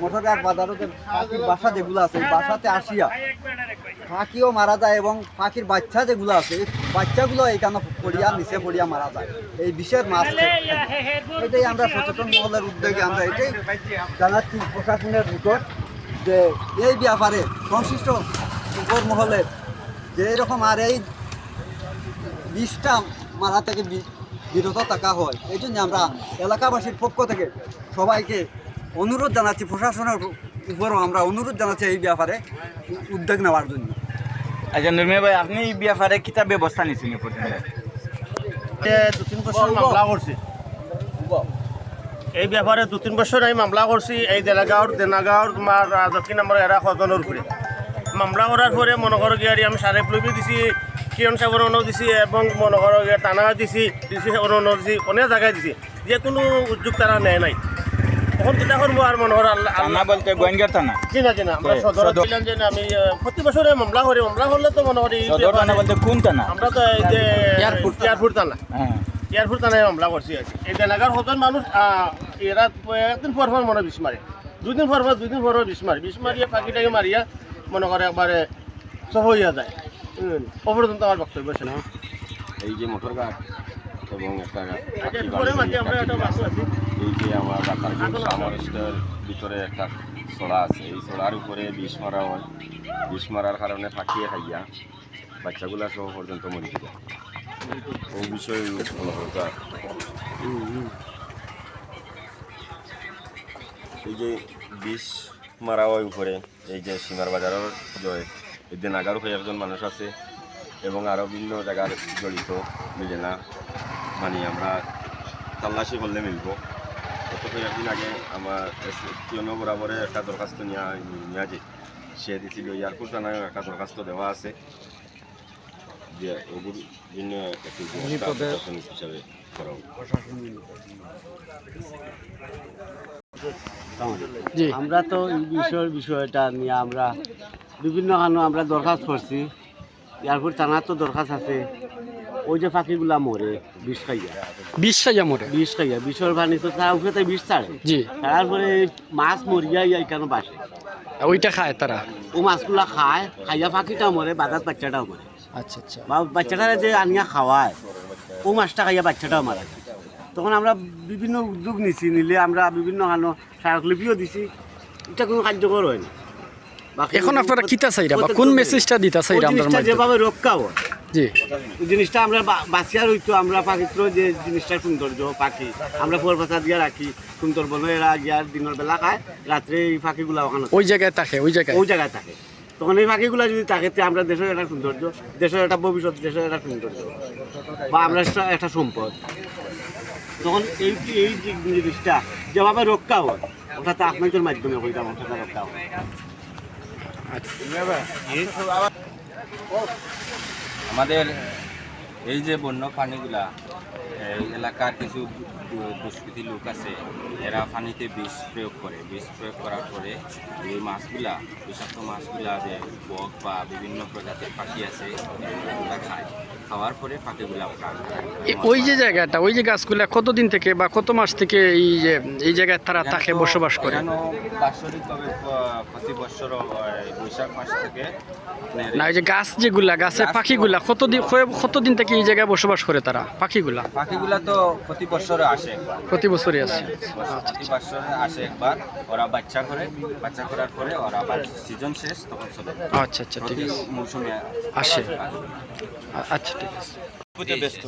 মোটরঘাট বাজারতে পাখির বাসা যেগুলো আছে বাসাতে আসিয়া পাখিও মারা যায় এবং পাখির বাচ্চা যেগুলো আছে বাচ্চাগুলো এইখানে পড়িয়া, নিচে পড়িয়া মারা যায়। এই বিষের মাছ এটাই আমরা সচেতন মহলের উদ্যোগে আমরা এটাই জানাচ্ছি প্রশাসনের নিকট যে এই ব্যাপারে সংশ্লিষ্ট উপর মহলের যে এরকম আর এই বিষটা মারা থেকে বিরত থাকা হয়। এই জন্য আমরা এলাকাবাসীর পক্ষ থেকে সবাইকে অনুরোধ জানাচ্ছি প্রশাসনের উপরও আমরা অনুরোধ জানাচ্ছি এই ব্যাপারে উদ্যোগ নেওয়ার জন্য। আচ্ছা নুরমিয়া ভাই আপনি এই ব্যাপারে কিতা ব্যবস্থা পর্যন্ত দু তিন বছর মামলা করছি। এই ব্যাপারে দু তিন বছর আমি মামলা করছি এই দেলাগাঁওর দেনাগাঁওর তোমার দক্ষিণ আমার এরা সদনের উপরে মামলা করার পরে মনে করো গিয়ে আমি সারে প্লবি দিছি কিরণ সাগর অন্য দিছি এবং মনে করো গিয়ে টানা দিছি দিছি অন্য দিছি অনেক জায়গায় দিছি। যে কোনো উদ্যোগ তারা নেয় নাই। তখন কিতা করব আর মনে করো থানা বলতে গোয়েঙ্গার থানা চিনা চিনা আমরা কই? সদর সদর। ছিলাম যে আমি প্রতি বছরে মামলা করি মামলা করলে তো মনে করি সদর থানা ব্যাপারে- বলতে কোন থানা আমরা তো এই যে এয়ারপোর্ট থানা। হ্যাঁ এয়ারপোর্ট থানায় মামলা করছি আর। এই এলাকার কজন মানুষ এরা একদিন পর পর মনে বিষ মারে দুদিন পর পর দুদিন পর পর বিষ মারে বিষ মারিয়া পাখিটাকে মারিয়া মনে করে একবারে সব হইয়া যায় হুম, অপরন্ত আমার বক্তব্য আছে না এই যে মোটর গাছ এবং একটা এই যে আমার রাখার ভিতরে একটা ছড়া আছে। এই ছড়ার উপরে বিষ মারা হয়। বিষ মারার কারণে ফাঁকিয়ে খাইয়া বাচ্চাগুলা সহ পর্যন্ত মরে যায় ওই বিষয়ে এই যে বিষ মারা হয় উপরে এই যে সীমার বাজারের জয়। এই যে নাগারও হয়ে একজন মানুষ আছে এবং আরও বিভিন্ন জায়গার জড়িত মিলে না মানে আমরা তাল্লাশি করলে মিলব। গত কয়েকদিন আগে আমার কিয়নো বরাবরে একটা দরখাস্ত নেওয়া নেওয়া যে সে দিছিল এয়ারপোর্ট থানায় একটা দরখাস্ত দেওয়া আছে। যে ওগুর জন্য একটু হিসাবে করা আমরা তো এই বিষয়ের বিষয়টা নিয়ে আমরা বিভিন্ন কারণে আমরা দরখাস্ত করছি। এয়ারপোর্ট থানার তো দরখাস্ত আছে। ওই যে পাখিগুলা মরে বিষ খাইয়া। বিশ সাজা মরে? বিষ খাইয়া বিষের পানি তো তার উপরে বিষ ছাড়ে। জি। তারপরে মাছ মরিয়া এখানে বাসে? ওইটা খায় তারা? ও মাছগুলা খায় খাইয়া পাখিটাও মরে বাজার বাচ্চাটাও মরে। আচ্ছা আচ্ছা। বা বাচ্চাটারা যে আনিয়া খাওয়ায় ও মাছটা খাইয়া বাচ্চাটাও মারা যায়। তখন আমরা বিভিন্ন উদ্যোগ নিছি নিলে আমরা বিভিন্ন কারণ স্মারকলিপিও দিছি। এটা কোনো কার্যকর হয় না। কোনো- এখন আপনারা কিতা চাইরা বা কোন মেসেজটা দিতা চাইরা আমরা যেভাবে রক্ষা হয় জি। জিনিসটা আমরা বা- বাঁচিয়ার হইতো আমরা পাখিত্র যে জিনিসটা সৌন্দর্য পাখি। আমরা ফোর পাতা দিয়ে রাখি সুন্দরবনে এরা গিয়ার দিনের বেলা খায় রাত্রে এই পাখিগুলা ওখানে ওই জায়গায় থাকে ওই জায়গায়? ওই জায়গায় থাকে। তখন এই পাখিগুলা যদি থাকে তে আমরা দেশের একটা সৌন্দর্য দেশের একটা ভবিষ্যৎ দেশের একটা সৌন্দর্য বা আমরা একটা- একটা সম্পদ। তখন এই এই জিনিসটা যেভাবে রক্ষা হয় ওটাতে আপনাদের মাধ্যমে হইতাম ওটাতে রক্ষা হয় আমাদের এই যে বন্য প্রাণীগুলা এই এলাকার কিছু দুষ্কৃতী লোক আছে এরা পানিতে বিষ প্রয়োগ করে। বিষ প্রয়োগ করার পরে এই মাছগুলা বিষাক্ত মাছগুলা যে বক বা বিভিন্ন প্রজাতির পাখি আছে এগুলা খায়। খাওয়ার পরে পাখিগুলা প্রাণ ওই যে জায়গাটা ওই যে গাছগুলা কতদিন থেকে বা কত মাস থেকে এই যে এই জায়গায় তারা থাকে এখানে তো- বসবাস করে? বাৎসরিকভাবে প্রতি বছর বৈশাখ মাস থেকে না ওই যে গাছ যেগুলা গাছের পাখিগুলা কতদিন কতদিন থেকে এই জায়গায় বসবাস করে তারা পাখিগুলা? পাখিগুলা তো প্রতি বছরে আসে একবার। প্রতি বছরই আসে। প্রতি বছরে আসে একবার ওরা বাচ্চা করে বাচ্চা করার পরে ওরা আবার সিজন শেষ তখন চলে আচ্ছা আচ্ছা ঠিক আছে। মৌসুমে আসে। আচ্ছা ঠিক আছে। ব্যস্ত।